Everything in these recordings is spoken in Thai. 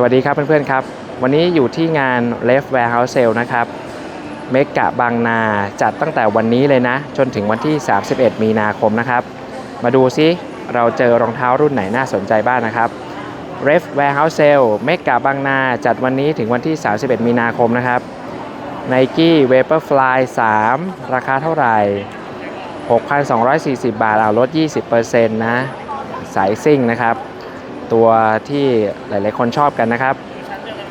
สวัสดีครับเพื่อนๆครับ วันนี้อยู่ที่งาน Left Warehouse Sale นะครับเมกะบางนาจัดตั้งแต่วันนี้เลยนะ จนถึงวันที่ 31 มีนาคมนะครับ มาดูซิเราเจอรองเท้ารุ่นไหนน่าสนใจบ้างนะครับ r e f t Warehouse Sale เมกะบางนาจัดวันนี้ถึงวันที่ 31 มีนาคมนะครับ Nike Vaporfly 3 ราคาเท่าไหร่ 6,240 บาทเอาลด 20%นะสายซิ่งนะครับ ตัวที่หลาย ๆ คนชอบกันนะครับ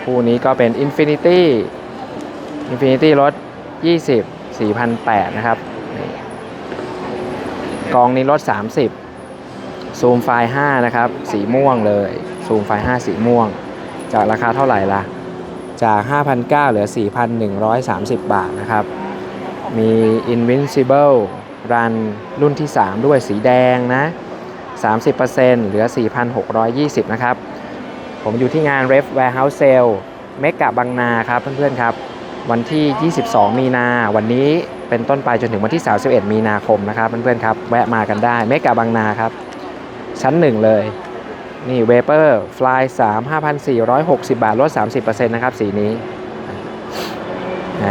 คู่นี้ก็เป็น Infinity Infinity ลด20 4,800 นะครับ กองนี้ลด30 ซูมไฟล์ 5 นะครับ สีม่วงเลย ซูมไฟล์ 5 สีม่วง จากราคาเท่าไหร่ล่ะ จาก 5,900 เหลือ 4,130 บาทนะครับ มี Invincible Run รุ่นที่ 3 ด้วยสีแดงนะ 30%เหลือ 4,620 นะครับ ผมอยู่ที่งาน Ref Warehouse Sale เมกะบางนาครับเพื่อนๆครับ วันที่ 22 มีนา วันนี้เป็นต้นไปจนถึงวันที่ 31 มีนาคมนะครับเพื่อนๆครับ แวะมากันได้เมกะบางนาครับ ชั้น 1 เลย นี่ Vapor Fly 3 5,460 บาทลด 30%นะครับ สีนี้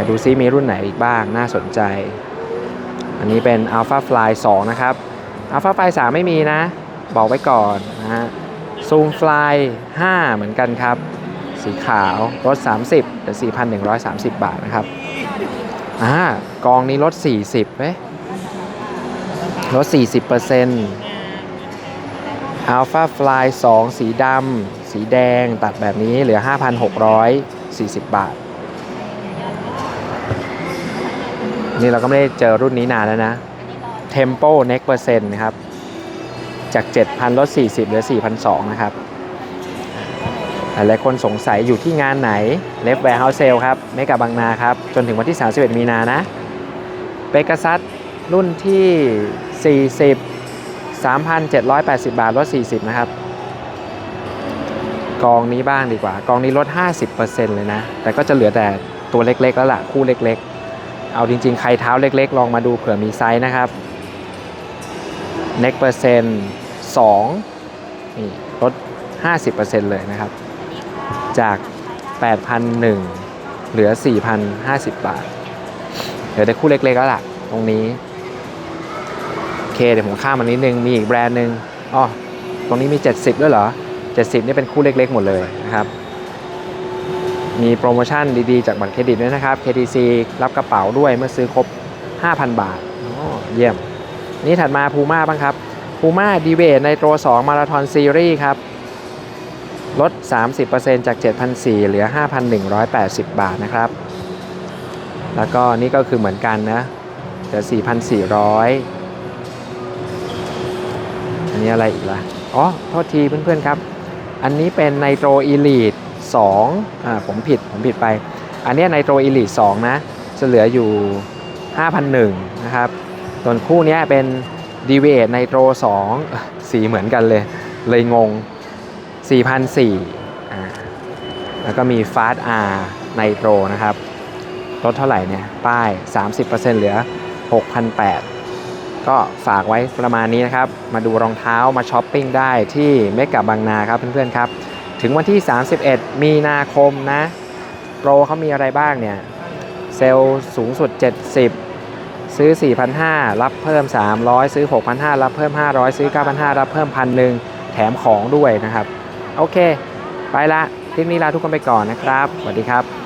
ดูซิมีรุ่นไหนอีกบ้างน่าสนใจ อันนี้เป็น Alpha Fly 2 นะครับ Alpha Fly 3ไม่มีนะ บอกไว้ก่อนนะฮะ Zoom Fly 5เหมือนกันครับ สีขาวลด 30เป็น4,130 บาทนะครับอ่ากองนี้ลด 40เว้ยลด 40% Alpha Fly 2สีดำสีแดงตัดแบบนี้เหลือ 5,640 บาท นี่เราก็ไม่ได้เจอรุ่นนี้นานแล้วนะ Tempo Next Percent นะครับ จาก 7,000ลด40เหลือ 4,200 นะครับ หลายคนสงสัยอยู่ที่งานไหน Left Warehouse Sale ครับเมกะบางนาครับ จนถึงวันที่ 31 มีนานะเปก a ซัสรุ่นที่ 40 3,780 บาทลด 40 นะครับ กองนี้บ้างดีกว่า กองนี้ลด 50%เลยนะ แต่ก็จะเหลือแต่ตัวเล็กๆ แล้วล่ะ คู่เล็กๆ เอาจริงๆ ใครเท้าเล็กๆ ลองมาดูเผื่อมีไซส์นะครับ next percent 2นี่ลด 50%เลยนะครับ จาก 8,001 เหลือ 4,050 บาทเหลือแต่คู่เล็กๆแล้วล่ะ ตรงนี้ โอเค เดี๋ยวผมข้ามมานิดนึง มีอีกแบรนด์หนึ่งอ๋อตรงนี้มี 70 ด้วยเหรอ 70 นี่เป็นคู่เล็กๆ หมดเลยนะครับมีโปรโมชั่นดีๆ จากบัตรเครดิตด้วยนะครับ KTC รับกระเป๋าด้วยเมื่อซื้อครบ 5,000 บาทอ๋อเยี่ยม นี่ถัดมาพูม่าบ้างครับพูม่าดีเวทในโตร2มาราธอนซีรีส์ครับลด 30%จาก 7,400 เหลือ 5,180 บาทนะครับ แล้วก็นี่ก็คือเหมือนกันนะเหลือ 4,400 อันนี้อะไรอีกล่ะ อ๋อ โทษทีเพื่อนๆครับ อันนี้เป็นไนโตรอีลีด2อ่า ผมผิด ผมผิดไป อันนี้ไนโตรอีลีด2นะ จะเหลืออยู่ 5,001นะครับ ส่วนคู่นี้เป็นดีเวทไนโตร2 สีเหมือนกันเลย เลยงง 4,004อ่าแล้วก็มีฟาส์อาร์ไนโตรนะครับลดเท่าไหร่เนี่ย ป้าย 30%เหลือ6,800ก็ฝากไว้ประมาณนี้นะครับ มาดูรองเท้ามาช้อปปิ้งได้ที่เมกะบางนาครับเพื่อนๆครับ ถึงวันที่ 31 มีนาคมนะ โปรเขามีอะไรบ้างเนี่ย เซลล์สูงสุด 70 ซื้อ 4,500 รับเพิ่ม 300 ซื้อ 6,500 รับเพิ่ม 500 ซื้อ 9,500 รับเพิ่ม1,000แถมของด้วยนะครับ โอเค ไปละคลิปนี้ลาทุกคนไปก่อนนะครับ สวัสดีครับ